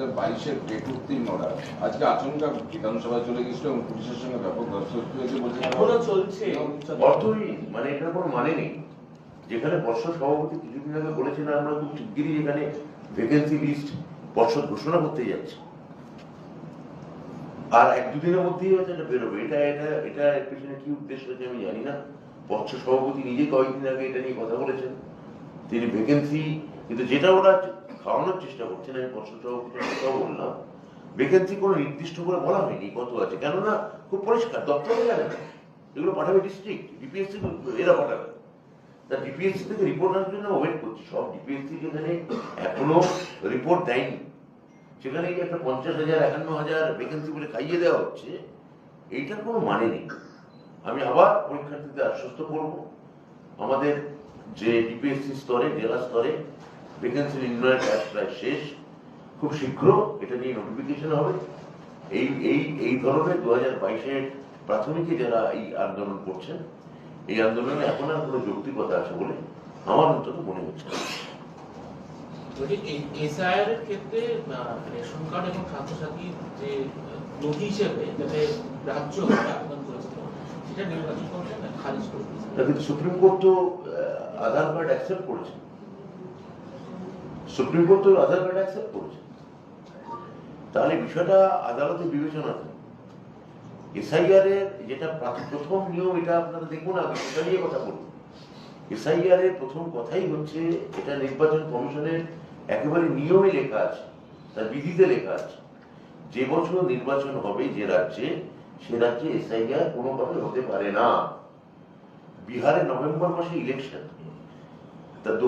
হাজার বাইশের পেট উত্তীর্ণ ওরা আজকে আচমকা বিধানসভায় চলে গেছিল এবং পুলিশের সঙ্গে ব্যাপক ধস্তাধস্তি হয়েছে বলছে এখনও চলছে। অর্থহীন মানে এটার কোনো মানে নেই। যেখানে পর্ষদ সভাপতি কিছুদিন আগে বলেছেন আমরা খুব শিগগিরই যেখানে ভ্যাকেন্সি লিস্ট পর্ষদ ঘোষণা করতে যাচ্ছে। আর এক দুদিনের মধ্যেই হয়তো এটা বেরোবে। এটা এটা এটা এর পেছনে কি উদ্দেশ্য আছে আমি জানি না। পর্ষদ সভাপতি নিজে কয়েকদিন আগে এটা নিয়ে কথা বলেছেন। তিনি ভ্যাকেন্সি কিন্তু যেটা ওরা খাওয়ানোর চেষ্টা করছেন, আমি সভাপতির বললাম। ভ্যাকেন্সি কোনো নির্দিষ্ট করে বলা হয়নি, কত আছে? কেননা খুব পরিষ্কার, দপ্তরে যাবে না। এগুলো পাঠাবে ডিস্ট্রিক্ট ডিপিএসসি এরা পাঠাবে। তা ডিপিএসসি থেকে রিপোর্ট আসার জন্য ওয়েট করছি, সব ডিপিএসসি যেখানে এখনও রিপোর্ট দেয়নি। সেখানে একটা পঞ্চাশ হাজার, একান্ন হাজার ভ্যাকেন্সি বলে খাইয়ে দেওয়া হচ্ছে, এইটার কোনো মানে নেই। আমি আবার পরীক্ষার্থীদের আশ্বস্ত করব। আমাদের যে ডিপিএসসি স্তরে, জেলা স্তরে ভ্যাকেন্সি নির্ণয়ের কাজ প্রায় শেষ খুব শীঘ্র এটা নিয়ে নোটিফিকেশন হবে এই এই এই ধরনের দু হাজার বাইশের প্রাথমিকে যারা এই আন্দোলন করছেন এই আন্দোলনে এখন আর কোনো যৌক্তিকতা আছে বলে আমার অন্তত মনে হচ্ছে না। যদি এই এসআইআর ক্ষেত্রে রেশন কার্ড এবং স্বাস্থ্যসাথী যে নথি হিসেবে যাতে রাজ্য আবেদন করেছিল সেটা নির্বাচন কমিশন খারিজ করে দিয়েছে। তা সুপ্রিম কোর্ট তো আধার কার্ড অ্যাকসেপ্ট করেছে সুপ্রিম কোর্ট তো আধার অ্যাকসেপ্ট করেছে। তাহলে বিষয়টা আদালতে বিবেচনা এসআইআর এর যেটা প্রথম নিয়ম, এটা আপনারা দেখুন, আগে সেটা নিয়ে কথা বলুন। এসআইআর এর প্রথম কথাই হচ্ছে, এটা নির্বাচন কমিশনের একেবারে নিয়মে লেখা আছে, তার বিধিতে লেখা আছে। যে বছর নির্বাচন হবে যে রাজ্যে, সে রাজ্যে এসআইআর কোনোভাবে হতে পারে না। বিহারে নভেম্বর মাসে ইলেকশন তা দু